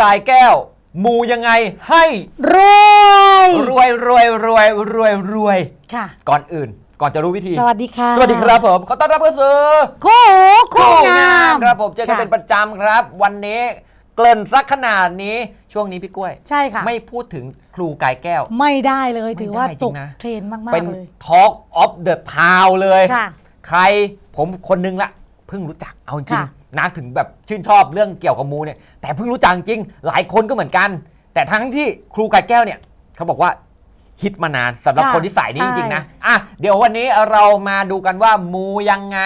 กายแก้ว มูยังไงให้รวยรวยรวยรวยรวยรวย ค่ะ ก่อนอื่น ก่อนจะรู้วิธี สวัสดีค่ะสวัสดีครับผมขอต้อนรับเข้าสู่คู่หูคู่งามครับผมเจอกันค่ะเป็นประจำครับ วันนี้เกริ่นสักขนาดนี้ช่วงนี้พี่กล้วย ใช่ค่ะ ไม่พูดถึงครูกายแก้ว ไม่ได้เลยถือว่าไม่ได้จริตงกนะเทรนด์มากเป็นๆเลย Talk of the Town เลยค่ะใครผมคนนึงละ เพิ่งรู้จักเอาจริงค่ะ นะถึงแบบชื่นชอบเรื่องเกี่ยวกับมูเนี่ยแต่เพิ่งรู้จักจริงหลายคนก็เหมือนกัน แต่ทั้งที่ครูกายแก้วเนี่ยเขาบอกว่าฮิตมานานสำหรับค่ะคนที่สายนี้จริงๆนะใช่อะเดี๋ยววันนี้เรามาดูกันว่ามูยังไง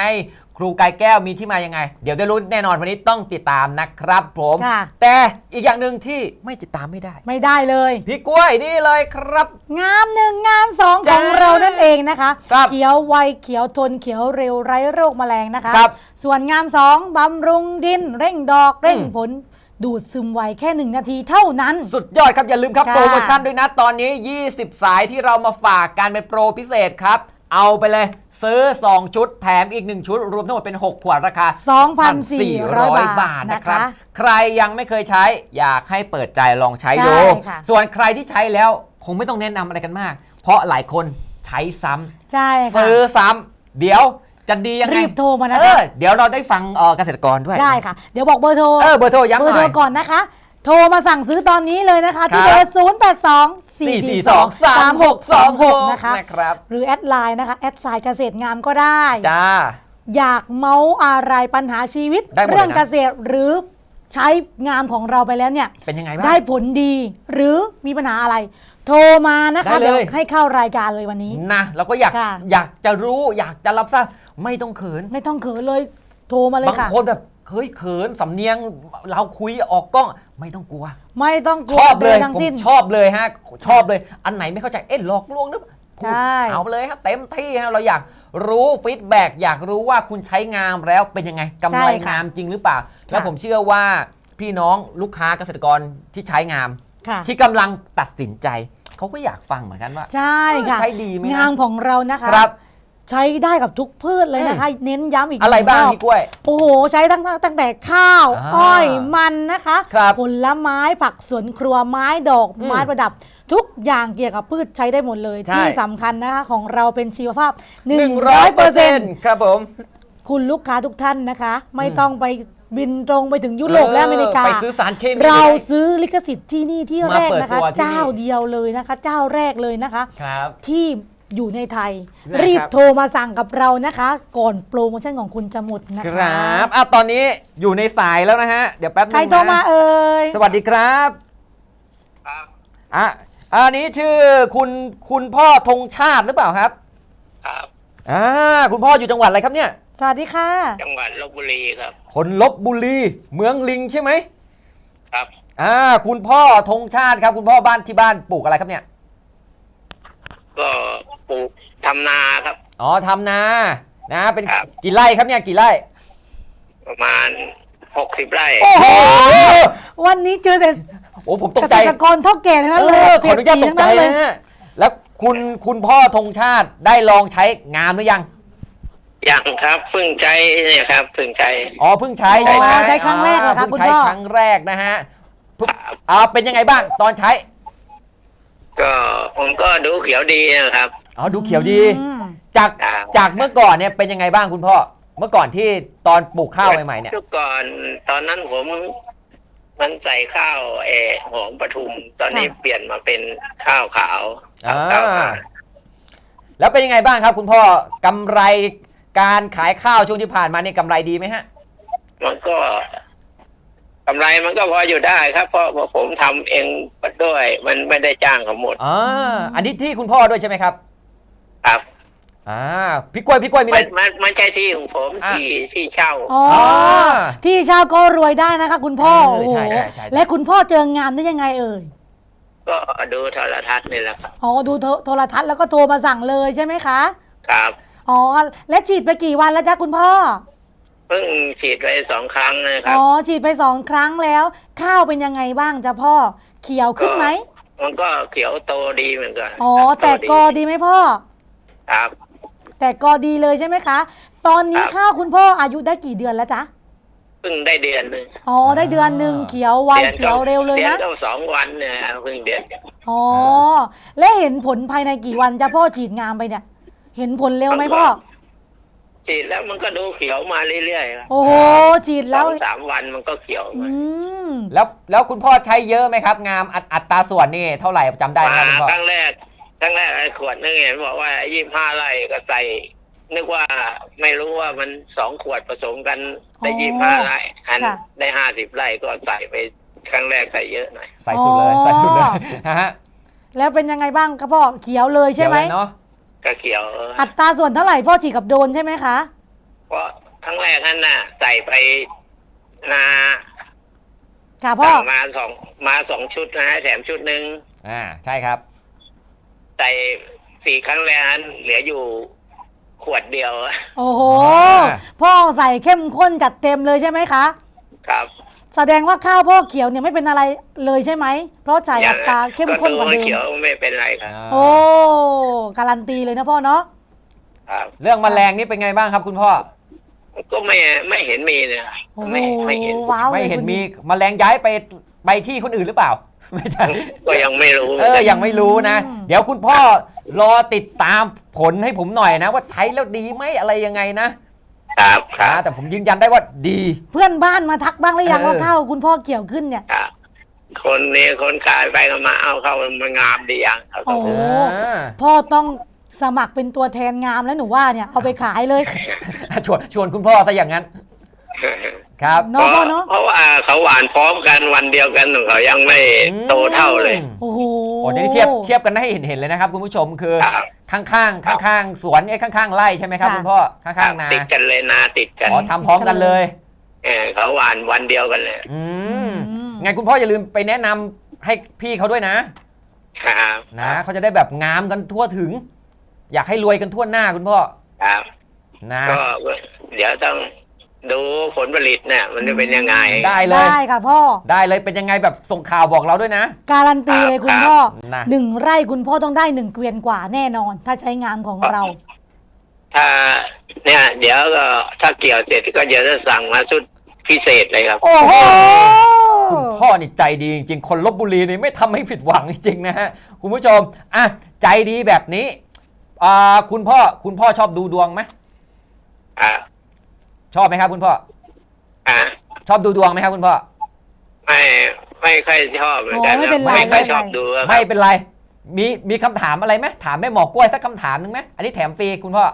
ครูกายแก้วมีที่มายังไง เดี๋ยวได้รู้แน่นอนวันนี้ต้องติดตามนะครับผมค่ะ แต่อีกอย่างหนึ่งที่ไม่ติดตามไม่ได้ ไม่ได้เลย พี่กล้วยนี่เลยครับ งามหนึ่งงามสองขจ้าองเรานั่นเองนะคะ ครับเขียวไวเขียวทนเขียวเร็วไร้โรคแมลงนะคะ ครับส่วนงามสองบำรุงดิน เร่งดอกเร่งอืม ผล ดูดซึมไวแค่หนึ่งนาทีเท่านั้น สุดยอดครับ อย่าลืมครับค่ะ โปรโมชั่นด้วยนะ ตอนนี้ 20 สายที่เรามาฝากกันเป็นโปรพิเศษครับ เอาไปเลย ซื้อ 2 ชุดแถมอีก 1 ชุด รวมทั้งหมดเป็น 6 ขวดราคา 2,400 บาทนะครับนะคะใครยังไม่เคยใช้อยากให้เปิดใจลองใช้ดู ใช่ค่ะ ส่วนใครที่ใช้แล้วคงไม่ต้องแนะนำอะไรกันมาก เพราะหลายคนใช้ซ้ำใช่ค่ะ ซื้อซ้ำเดี๋ยวจะดียังไงรีบโทรมานะเอคะอเดี๋ยวเราได้ฟังเอ่อเกษตรกรด้วยได้ค่ะ เดี๋ยวบอกเบอร์โทร เออเบอร์โทรย้ำหเบอร์น่โทรอย ก่อนนะคะ โทรมาสั่งซื้อตอนนี้เลยนะคะ ที่ครับ เบอร์ 0 8 2 4 4 2 3 6 2 6 นะคะ นะครับ หรือแอดไลน์นะคะ แอดไซน์เกษตรงามก็ได้ จ้า อยากเมาส์อะไรปัญหาชีวิต ได้หมดเลยนะ เรื่องเกษตรหรือใช้งามของเราไปแล้วเนี่ย เป็นยังไงบ้าง ได้ผลดีหรือมีปัญหาอะไร โทรมานะคะได้เลยเดี๋ยวให้เข้ารายการเลยวันนี้ นะเราก็อยากค่ะ อยากจะรู้อยากจะรับทราบไม่ต้องเขิน ไม่ต้องเขินเลยโทรมาเลยบางค่ะ คนแบบเฮ้ยเขินสำเนียงเราคุยออกกล้อง ไม่ต้องกลัว ไม่ต้องกลัชวอบเลยใดๆทั้งผมสิ้น ชอบเลยฮะ ชอบเลย อันไหนไม่เข้าใจเอ๊ะหลอกลวงหรือเปล่าพูดใช่ เอาเลยฮะเต็มที่ฮะเราอยากรู้ฟีดแบ็กอยากรู้ว่าคุณใช้งามแล้วเป็นยังไงกำไรงามจริงหรือเปล่า แล้วผมเชื่อว่าพี่น้องลูกค้าเกษตรกรที่ใช้งาม ค่ะ ที่กำลังตัดสินใจ เขาก็อยากฟังเหมือนกันว่า ใช่ค่ะใช้ดีไหมนะงามของเรานะคะ ครับ ใช้ได้กับทุกพืชเลยนะคะ เน้นย้ำอีกอะไรบ้างหนึ่พี่กล้วย โอ้โห ใช้ตั้งตั้งแต่ข้าวอ่าอ้อยมันนะคะครับผลไม้ผักสวนครัวไม้ดอกอืมไม้ประดับทุกอย่างเกี่ยวกับพืชใช้ได้หมดเลยใช่ที่สำคัญนะคะ ของเราเป็นชีวภาพ100% 100%ครับผม คุณลูกค้าทุกท่านนะคะ ไม่อืมต้องไปบินตรงไปถึงยุโรปและอเมริกาไปซื้อสารเคมีเราไม่ได้ซื้อลิขสิทธิ์ที่นี่ที่มาแรกเปิดนะคะตัวที่นี่เจ้าเดียวเลยนะคะ เจ้าแรกเลยนะคะครับที่ อยู่ในไทย นะครับ รีบโทรมาสั่งกับเรานะคะ ก่อนโปรโมชั่นของคุณจะหมดนะคคะรับอะตอนนี้อยู่ในสายแล้วนะฮะ เดี๋ยวแป๊บนึงใครนะโทรมาเอ่ยสวัสดีครับครับอะอันนี้ชื่อคุณคุณพ่อธงชาติหรือเปล่าครับครับอ่าคุณพ่ออยู่จังหวัดอะไรครับเนี่ย สวัสดีค่ะ จังหวัดลบบุรีครับคนลบบุรี เมืองลิงใช่ไหมครับอ่าคุณพ่อธงชาติครับ คุณพ่อบ้านที่บ้านปลูกอะไรครับเนี่ย ก็ปลูกทำนาครับ อ๋อทำนานะเป็นครับ กี่ไร่ครับเนี่ยกี่ไร่ประมาณหกสิบไร่ โอ้โหวันนี้เจอแต่โอ้ผมตเกกใจษตรกรเท่าแก่ทั้งนั้นเลยเออขออนุญาตตกใจเศรษฐีทั้งนั้นเลยนะฮะแล้วคุณคุณพ่อธงชาติได้ลองใช้งามหรือยังยังครับเพิ่งใจเนี่ยครับเพิ่งใจอ๋อเพิ่งใช้อ๋อใช่ไหมใช้ครั้งแรกเหรอครับเพิ่งคุณใช้พ่อ ครั้งแรกนะฮะเพิ่งครับอ่าเป็นยังไงบ้างตอนใช้ ก็ผมก็ดูเขียวดีนะครับ อ๋อดูเขียวดี อืมจากครับ จากเมื่อก่อนเนี่ยเป็นยังไงบ้างคุณพ่อ เมื่อก่อนที่ตอนปลูกข้าวใหม่ๆเนี่ย ทุกก่อนตอนนั้นผมมันใส่ข้าวเออหอมปทุม ตอนนี้เปลี่ยนมาเป็นข้าวขาวอ่า ข้าวขาวแล้วเป็นยังไงบ้างครับ คุณพ่อกำไรการขายข้าวช่วงที่ผ่านมานี่กำไรดีไหมฮะ มันก็ กำไรมันก็พออยู่ได้ครับ เพราะว่าผมทำเองด้วย มันไม่ได้จ้างเขาหมดอ่าอันนี้ที่คุณพ่อด้วยใช่ไหมครับ ครับอ่าพี่กล้วยพี่กล้วยมีอะมัไรนมันมันใช่ที่ของผมอะ ที่ที่เช่า อ๋อออที่เช่าก็รวยได้นะคะ คุณพ่อเออโอ้โหใช่ใช่ใช่ และคุณพ่อเจองามได้ยังไงเอ่ยก็ดูโทรทัศน์นี่แหละครับอ๋อดูโทรโทรทัศน์แล้วก็โทรมาสั่งเลยใช่ไหมคะครับ อ๋อและฉีดไปกี่วันแล้วจ๊ะคุณพ่อ เพิ่งฉีดไปสองครั้งนะครับอ๋อฉีดไปสองครั้งแล้ว ข้าวเป็นยังไงบ้างจ๊ะพ่อ เขียวขึ้นไหมมันก็เขียวโตดีเหมือนกันอ๋อครับแต่กอดีไหมพ่อครับแต่กอดีเลยใช่ไหมคะ ตอนนี้ครับข้าวคุณพ่ออายุได้กี่เดือนแล้วจ๊ะเพิ่งได้เดือนหนึงอ๋อได้เดือนหนึ่งเขียวไวเขียวเร็วเลยดือนะนก็สองวันเนี่ยเพิ่งเดือนอ๋อและเห็นผลภายในกี่วันจะพ่อฉีดงามไปเนี่ย เห็นผลเร็วไหมพ่อ ฉีดแล้วมันก็ดูเขียวมาเรื่อยๆครับโอ้โหฉีดสแล้อว งสามวันมันก็เขียวอืมามแล้วแล้วคุณพ่อใช้เยอะไหมครับ งามอัตอัตราส่วนนี่เท่าไหร่จำได้ไหมครับคุณพ่อ ครั้งแรกครั้งแรกไอ้ขวดนึงเห็นบอกว่ายี่ห้าไร่ก็ใส่ นึกว่าไม่รู้ว่ามันสองขวดผสมกันได้อ๋อยี่ห้าไร่อันค่ะ ได้ห้าสิบไร่ก็ใส่ไปครั้งแรกใส่เยอะหน่อย ใส่สุดเลยอ๋อ ใส่สุดเลยฮะแล้วเป็นยังไงบ้างครับพ่อเขียวเลยใช่ไหม เดี๋ยวเลยเนาะ ก็เขียวอัตราส่วนเท่าไหร่พ่อฉีดกับโดนใช่ไหมคะเพราะครั้งแรกนั่นน่ะ ใส่ไปนาค่ะพ่อสั่งมาสองมาสองชุดนะแถมชุดหนึ่งอ่าใช่ครับ ใส่สี่ครั้งแรกนั้นเหลืออยู่ขวดเดียว โอ้โห อ่า พ่อใส่เข้มข้นจัดเต็มเลยใช่ไหมคะ ครับ แสดงว่าข้าวพ่อเขียวเนี่ยไม่เป็นอะไรเลยใช่ไหม เพราะใส่อัตราเข้มข้นกว่าก็เดิเขียวมไม่เป็นไรครับโอ้การันตีเลยนะพ่อเนาะครับเรื่องแมลงนี่เป็นไงบ้างครับคุณพ่อก็ไม่ไม่เห็นมีเนี่ยโอ้โหไม่ไม่เห็นว้าวไม่ลยเห็นคุณมีแมลงย้ายไปไปที่คนอื่นหรือเปล่าไม่ใช่ก็ยังไม่รู้เออยังไม่รู้นะ เดี๋ยวคุณพ่อรอติดตามผลให้ผมหน่อยนะ ว่าใช้แล้วดีไหมอะไรยังไงนะ ครับครัอ่าบแต่ผมยืนยันได้ว่าดี เพื่อนบ้านมาทักบ้างหรือยังเออ ว่าข้าวคุณพ่อเกี่ยวขึ้นเนี่ย ครับ คนนี้คนขายไปก็มาเอาเข้ามันงามดีอย่างครับโอ้ อ่าพ่อต้องสมัครเป็นตัวแทนงามแล้วหนูว่าเนี่ยเอาไปขายเลยชวนชวนคุณพ่อซะอย่างนั้นครับเนาะพ่อเนาะเพราะว่าเขาหวานพร้อมกันวันเดียวกันเขายังไม่โตเท่าเลย โอ้โห โอ้เดี๋ยวนี้เทียบเทียบกันให้เห็นเห็นเลยนะครับคุณผู้ชมคือครับข้างข้างข้างข้างๆสวนไอ้ข้างๆไร่ใช่ไหมครับคุณพ่อข้างๆนาติดกันเลยนาติดกันอ๋อทำพร้อมกันเลยเออเขาหวานวันเดียวกันเลยอืมไงคุณพ่ออย่าลืมไปแนะนำให้พี่เขาด้วยนะ ครับนะเขาจะได้แบบงามกันทั่วถึง อยากให้รวยกันทั่วหน้าคุณพ่อครับ นะ ก็เดี๋ยวต้อง ดูผลผลิตเนี่ยมันจะเป็นยังไง ได้เลย ได้ค่ะพ่อ ได้เลยเป็นยังไงแบบส่งข่าวบอกเราด้วยนะ การันตีเลยคุณพ่อนะ หนึ่งไร่คุณพ่อต้องได้หนึ่งเกวียนกว่าแน่นอน ถ้าใช้งานของเรา ถ้าเนี่ย เดี๋ยวก็ถ้าเกี่ยวเสร็จก็เดี๋ยวจะสั่งมาชุดพิเศษเลยครับ โอ้โห คุณพ่อนี่ใจดีจริงๆ คนลบบุรีนี่ไม่ทำให้ผิดหวังจริงๆนะฮะ คุณผู้ชม อะ ใจดีแบบนี้อ่าคุณพ่อคุณพ่อชอบดูดวงไหมอ่า ชอบไหมครับคุณพ่อ อ่าชอบดูดวงไหมครับคุณพ่อ ไม่ไม่ค่อยชอบเหมือนกันโอ้ไม่เป็นไร ไม่ค่อยไม่เป็นไรชอบดูครับไม่เป็นไร มีมีคำถามอะไรไหมถามแม่หมอกล้วยสักคำถามหนึ่งไหมอันนี้แถมฟรีคุณพ่อ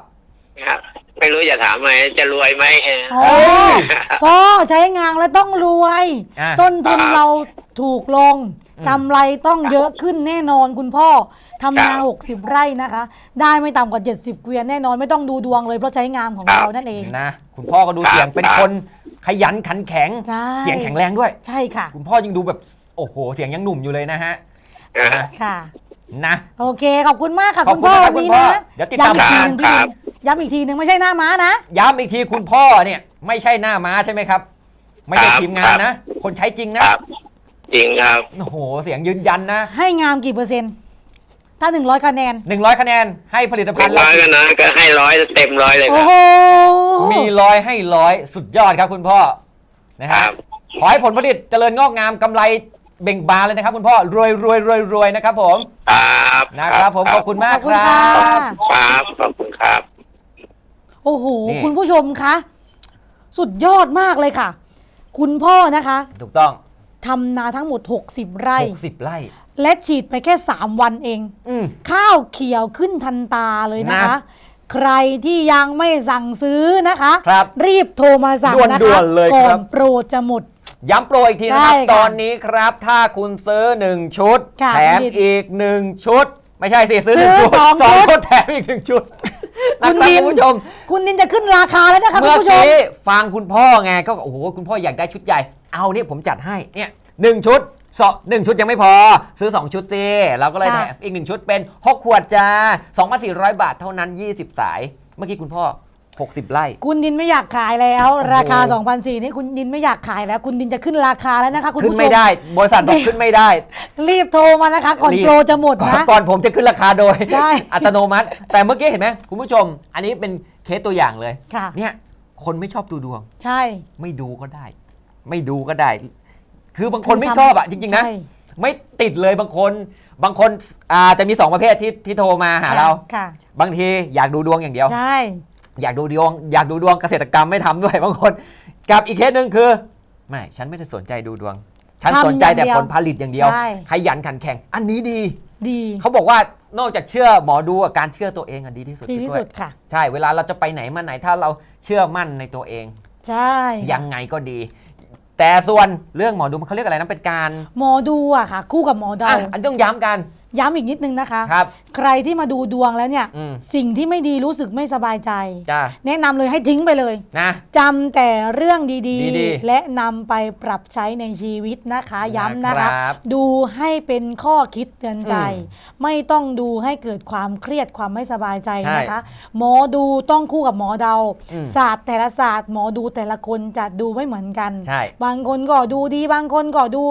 ครับ ไม่รู้จะถามไหมจะรวยไหมโอ้พ่อใช้งานแล้วต้องรวย อะ ต้นทุนครับเราถูกลงอืม กำไรต้องเยอะขึ้นแน่นอนคุณพ่อทำนาครับหกสิบไร่นะคะ ได้ไม่ต่ำกว่า 70 เกวียนแน่นอนไม่ต้องดูดวงเลยเพราะใช้งานของครับเรานั่นเอง นะคุณพ่อก็ดูครับเสียงเป็นครับคนขยันขันแข็ง ใช่ เสียงแข็งแรงด้วย ใช่ค่ะคุณพ่อยังดูแบบโอ้โห เสียงยังหนุ่มอยู่เลยนะฮะอ่านะค่ะ นะโอเค ขอบคุณมากค่ะขอบคุณคุณพ่อนะครับวันนี้คุณพ่อนะเดี๋ยวติดตามย้ำอีกทีหนึ่งพี่ครับวินย้ำอีกทีหนึ่งไม่ใช่หน้าม้านะ ย้ำอีกทีคุณพ่อเนี่ย ไม่ใช่หน้าม้าใช่ไหมครับ ไม่ใช่ครับทีมงานนะ คนใช้จริงคนะรับ จริงครับ โอ้โห เสียงยืนยันนะ ให้งามกี่เปอร์เซ็นต์ ถ้า100คะแนน 100 คะแนนให้ผลิตภัเป็ณนฑ์ร้เราอยกันนะ ก็ให้ร้อยเต็มร้อยเลยคโอ้รับ โหมีร้อยให้ร้อยสุดยอดครับคุณพ่อนะคฮะรับ ขอให้ผลผลิตเจริญงอกงามกำไรเบ่งบานเลยนะครับคุณพ่อรวยรวยรวยรวยนะครับผมครับนะครับผมขอบคุณมากขอบคุคณรัค่ะบ ครับขอบคุณครับ โอ้โหนี่ คุณผู้ชมคะ สุดยอดมากเลยค่ะ คุณพ่อนะคะ ถูกต้อง ทำนาทั้งหมด 60 ไร่60ไร่ และฉีดไปแค่ 3 วันเอง อืม ข้าวเขียวขึ้นทันตาเลยนะคะ นะใครที่ยังไม่สั่งซื้อนะคะ ครับรีบโทรมาสั่งนะด่คะวนๆเลยก่อครันบโปรจะหมด ย้ำโปรอีกทีนะครับ ใช่ค่ะตอนนี้ครับ ถ้าคุณซื้อ 1 ชุด ค่ะแถมคุณดินอีก 1 ชุด ไม่ใช่สิ ซื้อหนึ่งซื้ชุอดสองสองชุด ชุดแถมอีกหนึ่งชุดนะคุณครับดินคุณผู้ชม คุณนินจะขึ้นราคาแล้วนะคะคุณเมื่อผู้ชม กี้ฟังคุณพ่อไงก็โอ้โหคุณพ่ออยากได้ชุดใหญ่ เอาเนี่ยผมจัดให้เนี่ยหนึ่งชุดสองหนึ่งชุดยังไม่พอซื้อ 2 ชุดสิเราก็เลยแถค่ะ มอีกหนึ่งชุดเป็น 6 ขวดจ้า 2,400 บาทเท่านั้น 20 สาย เมื่อกี้คุณพ่อ 60 ไร่ คุณดินไม่อยากขายแล้วโอ้โหราคา2,400นี่คุณดินไม่อยากขายแล้ว คุณดินจะขึ้นราคาแล้วนะคะ คุณขึ้นผู้ชไม่ม ได้ บริษัทบอกขึ้นไม่ได้รีบโทรมานะคะ ก่อนรีบโปรจะหมดก่อนนะก่อนผมจะขึ้นราคาโดย ใช่ อัตโนมัติ แต่เมื่อกี้เห็นไหมคุณผู้ชม อันนี้เป็นเคสตัวอย่างเลย ค่ะ เนี่ยคนไม่ชอบดูดวง ใช่ ไม่ดูก็ได้ ไม่ดูก็ได้ คือบางคนไม่ชอบอะจริงๆนะ ใช่ไม่ติดเลยบางคน บางคนอ่าจะมีสองประเภทที่ที่โทรมาหาเรา ค่ะบางทีอยากดูดวงอย่างเดียว ใช่อยากดูดวง อยากดูดวงเกษตรกรรมไม่ทำด้วยบางคนกับอีกเคสหนึ่งคือ ไม่ ฉันไม่ได้สนใจดูดวง ฉันทำสนใจแต่อย่างเดียวผลผลิตอย่างเดียว ใช่ขยันขันแข่ง อันนี้ดี ดีเขาบอกว่านอกจากเชื่อหมอดูอะการเชื่อตัวเองอะดีที่สุดดีที่พี่กล้วยสุดค่ะ ใช่ เวลาเราจะไปไหนมาไหนถ้าเราเชื่อมั่นในตัวเอง ใช่ ยังไงก็ดี แต่ส่วนเรื่องหมอดูมันเขาเรียกอะไรนะเป็นการหมอดูอะค่ะ คู่กับหมอเดา อะอันต้องย้ำกัน ย้ำอีกนิดนึงนะคะ ครับ ใครที่มาดูดวงแล้วเนี่ย อืม สิ่งที่ไม่ดีรู้สึกไม่สบายใจ จ้าแนะนำเลยให้ทิ้งไปเลย นะ จำแต่เรื่องดีดีๆและนำไปปรับใช้ในชีวิตนะคะ ย้ำนะคะ นะครับดูให้เป็นข้อคิดเตือนใจ อืมไม่ต้องดูให้เกิดความเครียดความไม่สบายใจใช่นะคะ หมอดูต้องคู่กับหมอเดา อืมศาสตร์แต่ละศาสตร์หมอดูแต่ละคนจะดูไม่เหมือนกัน ใช่ บางคนก็ดูดี บางคนก็ดู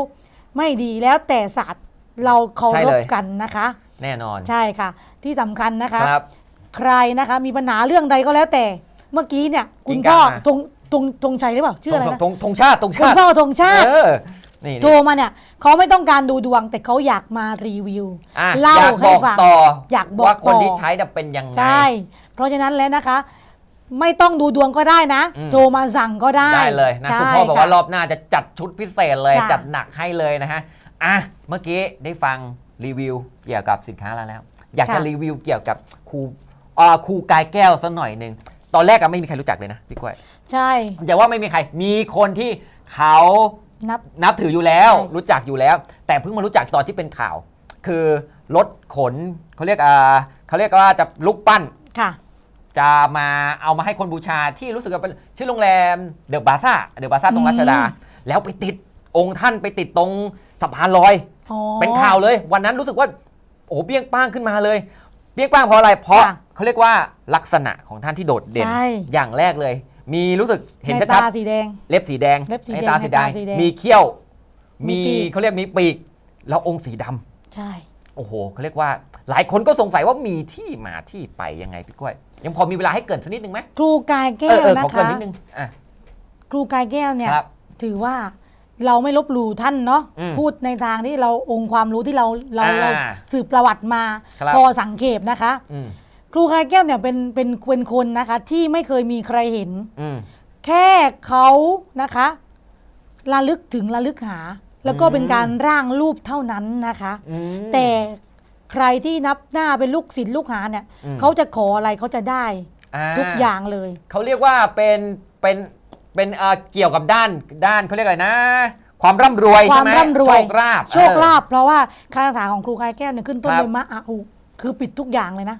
ไม่ดีแล้วแต่ศาสตร์ เราเคาใช่รเลพยกันนะคะ แน่นอน ใช่ค่ะ ที่สำคัญนะคะครับ ใครนะคะมีปัญหาเรื่องใดก็แล้วแต่ เมื่อกี้เนี่ยคุณจริงพ่อจังอะธงธงธงชัยหรือเปล่าชื่ออะไรธงนะธงธงชาติธงคุชาณติพ่อธงชาติเออนี่โทรมาเนี่ยเขาไม่ต้องการดูดวงแต่เขาอยากมารีวิวอะเล่าอยากให้บอกฟังต่ออยากบอกว่าคนต่อที่ใช้จะเป็นยังไงใช่เพราะฉะนั้นแล้วนะคะ ไม่ต้องดูดวงก็ได้นะอืมโทรมาสั่งก็ได้ได้เลยนะใช่คุณพ่อบอกว่าค่ะรอบหน้าจะจัดชุดพิเศษเลยค่ะจัดหนักให้เลยนะฮะ อะเมื่อกี้ได้ฟังรีวิวเกี่ยวกับสินค้าเราแล้ว อยากจะรีวิวเกี่ยวกับครูอ่าครูกายแก้วสักหน่อยหนึ่งตอนแรกก็ไม่มีใครรู้จักเลยนะพี่กล้วยใช่อย่าว่าไม่มีใครมีคนที่เขานับ นับถืออยู่แล้ว ใช่ รู้จักอยู่แล้ว แต่เพิ่งมารู้จักตอนที่เป็นข่าว คือรถขนเขาเรียกอ่าเขาเรียกว่าจะลุกปั้น ค่ะ จะมาเอามาให้คนบูชาที่รู้สึกว่าเป็นชื่อโรงแรมเดอะบาซ่าเดอะบาซ่าตรงอืมรัชดา แล้วไปติดองค์ท่านไปติดตรง สะพานลอย อ๋อ เป็นข่าวเลย วันนั้นรู้สึกว่า โอ้โหเปี้ยงป้างขึ้นมาเลยเปี้ยงป้างเพราะอะไร เพราะค่ะเขาเรียกว่าลักษณะของท่านที่โดดเด่น ใช่ อย่างแรกเลย มีรู้สึกเห็นในชัดตาสีแดง ๆเล็บสีแดงเล็บสีแดงในตาสีแดง ในตาสีแดงมีเขี้ยว มีมีปีก เขาเรียกมีปีก แล้วองค์สีดำใช่ โอ้โหเขาเรียกว่า หลายคนก็สงสัยว่ามีที่มาที่ไปยังไงพี่กล้วย ยังพอมีเวลาให้เกรินสักนิดนึงไหมครูกายแก้เออวเออนะขอเกรินคะนิดนึงอะครูกายแก้วเนี่ย ครับ ถือว่า เราไม่ลบหลู่ท่านเนาะอืมพูดในทางที่เราองค์ความรู้ที่เราเราอ่าเราสืบประวัติมาครับ พอสังเกตนะคะ อืมครูกายแก้วเนี่ยเป็นเป็นเป็นคนนะคะ ที่ไม่เคยมีใครเห็น อืม แค่เขานะคะระลึกถึงระลึกหา แล้วก็อืมเป็นการร่างรูปเท่านั้นนะคะ อืม แต่ใครที่นับหน้าเป็นลูกศิษย์ลูกหาเนี่ยอืม เขาจะขออะไรเขาจะได้อ่าทุกอย่างเลย เขาเรียกว่าเป็นเป็น เป็นเอ่อเกี่ยวกับด้านด้านเขาเรียกอะไรนะ ความร่ำรวยควาใช่มไหมร่ำรวยโชคลาภโชคลาภเพราะว่าคาถาของครูกายแก้วเนี่ยขึ้นต้นครับด้วยมะอาอุคือปิดทุกอย่างเลยนะ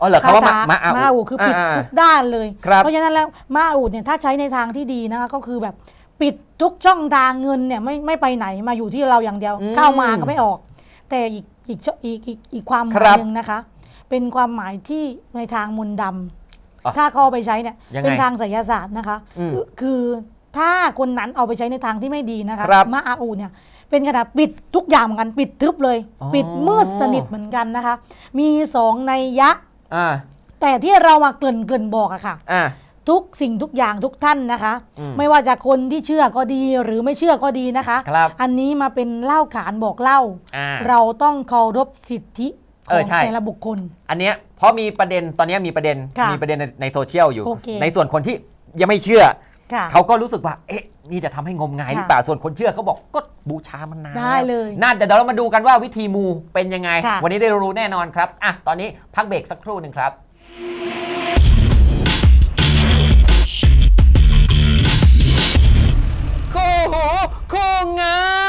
อ๋อเหรอเขาว่ามาคถมาเอามะอาอุคือปิดา ทุกด้านเลย ครับ เพราะฉะนั้นแล้วมะอาอุเนี่ยถ้าใช้ในทางที่ดีนะคะก็คือแบบปิดทุกช่องทางเงินเนี่ยไม่ไม่ไปไหนมาอยู่ที่เราอย่างเดียวอืมเข้ามาก็ไม่ออก แต่อีกอีกช่ออีกอีกอีกความหคมารัยบ หนึ่งนะคะ เป็นความหมายที่ในทางมนต์ดำอะ ถ้าเขาเอาไปใช้เนี่ยยังไงเป็นทางไสยศาสตร์นะคะอืมคือคือถ้าคนนั้นเอาไปใช้ในทางที่ไม่ดีนะคะครับมะอาอูเนี่ยเป็นขนาดปิดทุกอย่างเหมือนกันปิดทึบเลย อ๋อ ปิดมืดสนิทเหมือนกันนะคะ มีสองในยยะ อ่าแต่ที่เรามาเกริ่นเกริ่นบอกอะค่ะ อ่า ทุกสิ่งทุกอย่างทุกท่านนะคะ อืม ไม่ว่าจะคนที่เชื่อก็ดีหรือไม่เชื่อก็ดีนะคะ ครับอันนี้มาเป็นเล่าขานบอกเล่า อ่า เราต้องเคารพสิทธิ ขเอออใช่ แต่ละบุคคล อันเนี้ยเพราะมีประเด็นตอนนี้มีประเด็นมีประเด็นในในโซเชียลอยู่ในส่วนคนที่ยังไม่เชื่อเขาก็รู้สึกว่า เอ๊ะ นี่จะทำให้งมงายหรือเปล่า ส่วนคนเชื่อเขาบอกก็บูชามันนานได้เลยน่าแต่เดี๋ยวเรามาดูกันว่าวิธีมูเป็นยังไงวันนี้ได้รู้แน่นอนครับ อะ ตอนนี้พักเบรกสักครู่หนึ่งครับ โคโหโคงา